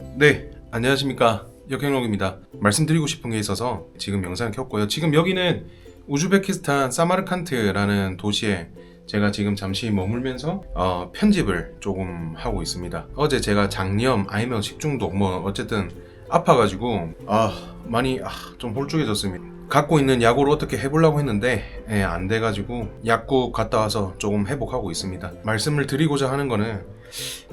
네, 안녕하십니까. 역행록입니다. 말씀드리고 싶은 게 있어서 지금 영상을 켰고요. 지금 여기는 우즈베키스탄 사마르칸트라는 도시에 제가 지금 잠시 머물면서 어, 편집을 조금 하고 있습니다. 어제 제가 장염 아니면 식중독 뭐 어쨌든 아파가지고 아 많이 아, 좀 홀쭉해졌습니다. 갖고 있는 약으로 어떻게 해보려고 했는데 예, 안 돼가지고 약국 갔다 와서 조금 회복하고 있습니다. 말씀을 드리고자 하는 거는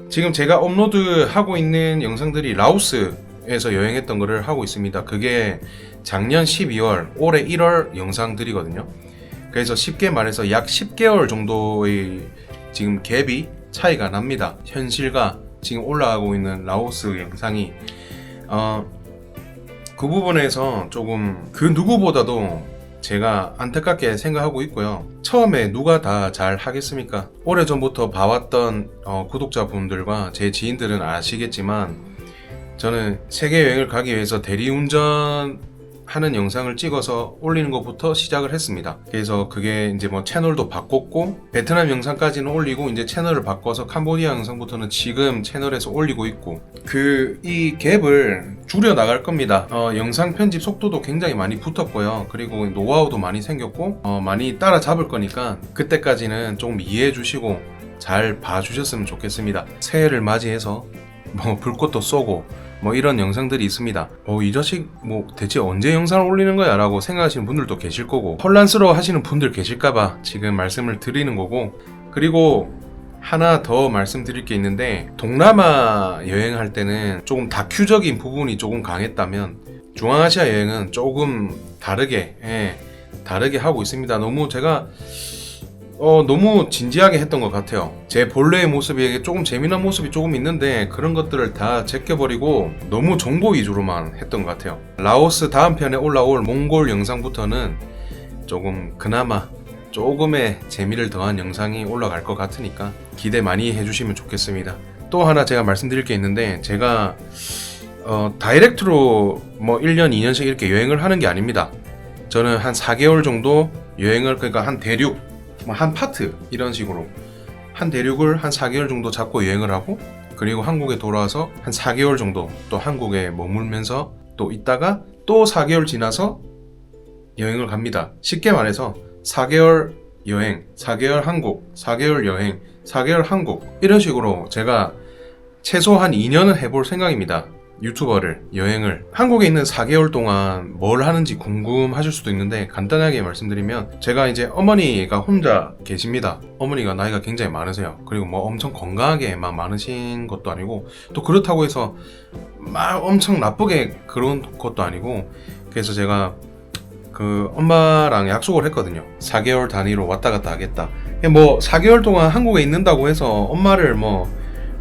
지금 제가 업로드하고 있는 영상들이 라오스에서 여행했던 거를 하고 있습니다. 그게 작년 12월, 올해 1월 영상들이거든요. 그래서 쉽게 말해서 약 10개월 정도의 지금 갭이 차이가 납니다. 현실과 지금 올라가고 있는 라오스 영상이 어, 그 부분에서 조금 그 누구보다도 제가 안타깝게 생각하고 있고요. 처음에 누가 다 잘 하겠습니까? 오래전부터 봐왔던 어, 구독자분들과 제 지인들은 아시겠지만 저는 세계 여행을 가기 위해서 대리운전 하는 영상을 찍어서 올리는 것부터 시작을 했습니다. 그래서 그게 이제 뭐 채널도 바꿨고 베트남 영상까지는 올리고 이제 채널을 바꿔서 캄보디아 영상부터는 지금 채널에서 올리고 있고 그 이 갭을 줄여 나갈 겁니다. 어, 영상 편집 속도도 굉장히 많이 붙었고요. 그리고 노하우도 많이 생겼고 어, 많이 따라잡을 거니까 그때까지는 좀 이해해 주시고 잘 봐주셨으면 좋겠습니다. 새해를 맞이해서 뭐 불꽃도 쏘고 뭐 이런 영상들이 있습니다. 어, 이 자식 뭐 대체 언제 영상을 올리는 거야? 라고 생각하시는 분들도 계실 거고 혼란스러워 하시는 분들 계실까봐 지금 말씀을 드리는 거고 그리고 하나 더 말씀드릴 게 있는데 동남아 여행할 때는 조금 다큐적인 부분이 조금 강했다면 중앙아시아 여행은 조금 다르게 예, 다르게 하고 있습니다. 너무 제가 어, 너무 진지하게 했던 것 같아요. 제 본래의 모습이 조금 재미난 모습이 조금 있는데 그런 것들을 다 제껴버리고 너무 정보 위주로만 했던 것 같아요. 라오스 다음 편에 올라올 몽골 영상부터는 조금 그나마 조금의 재미를 더한 영상이 올라갈 것 같으니까 기대 많이 해주시면 좋겠습니다. 또 하나 제가 말씀드릴 게 있는데 제가 어, 다이렉트로 뭐 1년, 2년씩 이렇게 여행을 하는 게 아닙니다. 저는 한 4개월 정도 여행을 그러니까 한 대륙 뭐 한 파트 이런 식으로 한 대륙을 한 4개월 정도 잡고 여행을 하고 그리고 한국에 돌아와서 한 4개월 정도 또 한국에 머물면서 또 있다가 또 4개월 지나서 여행을 갑니다. 쉽게 말해서 4개월 여행, 4개월 한국, 4개월 여행, 4개월 한국 이런 식으로 제가 최소한 2년은 해볼 생각입니다. 유튜버를 여행을 한국에 있는 4개월 동안 뭘 하는지 궁금하실 수도 있는데 간단하게 말씀드리면 제가 이제 어머니가 혼자 계십니다. 어머니가 나이가 굉장히 많으세요. 그리고 뭐 엄청 건강하게 막 많으신 것도 아니고 또 그렇다고 해서 막 엄청 나쁘게 그런 것도 아니고 그래서 제가 그 엄마랑 약속을 했거든요. 4개월 단위로 왔다 갔다 하겠다. 뭐 4개월 동안 한국에 있는다고 해서 엄마를 뭐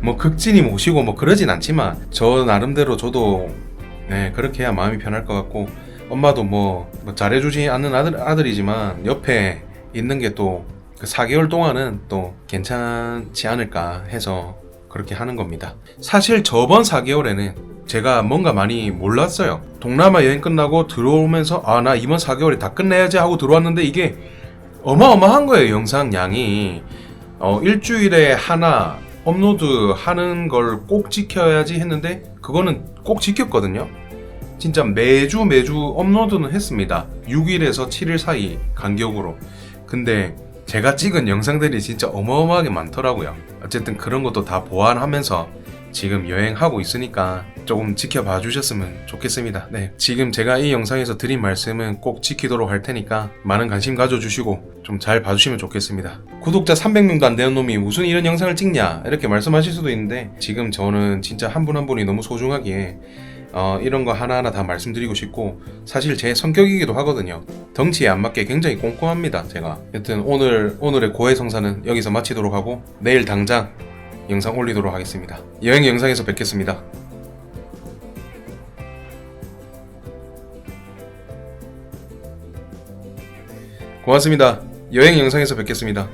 뭐 극진히 모시고 뭐 그러진 않지만 저 나름대로 저도 네 그렇게 해야 마음이 편할 것 같고 엄마도 뭐, 뭐 잘해주지 않는 아들, 아들이지만 옆에 있는 게또 그 4개월 동안은 또 괜찮지 않을까 해서 그렇게 하는 겁니다. 사실 저번 4개월에는 제가 뭔가 많이 몰랐어요. 동남아 여행 끝나고 들어오면서 아 나 이번 4개월에 다 끝내야지 하고 들어왔는데 이게 어마어마한 거예요 영상 양이 어, 일주일에 하나 업로드 하는 걸 꼭 지켜야지 했는데 그거는 꼭 지켰거든요. 진짜 매주 매주 업로드는 했습니다. 6일에서 7일 사이 간격으로. 근데 제가 찍은 영상들이 진짜 어마어마하게 많더라고요. 어쨌든 그런 것도 다 보완하면서 지금 여행하고 있으니까 조금 지켜봐 주셨으면 좋겠습니다. 네. 지금 제가 이 영상에서 드린 말씀은 꼭 지키도록 할 테니까 많은 관심 가져주시고 좀 잘 봐주시면 좋겠습니다. 구독자 300명도 안 되는 놈이 무슨 이런 영상을 찍냐 이렇게 말씀하실 수도 있는데 지금 저는 진짜 한 분한 분이 너무 소중하기에 어, 이런 거 하나하나 다 말씀드리고 싶고 사실 제 성격이기도 하거든요. 덩치에 안 맞게 굉장히 꼼꼼합니다. 제가 여튼 오늘 오늘의 고해성사는 여기서 마치도록 하고 내일 당장 영상 올리도록 하겠습니다. 여행 영상에서 뵙겠습니다. 고맙습니다. 여행 영상에서 뵙겠습니다.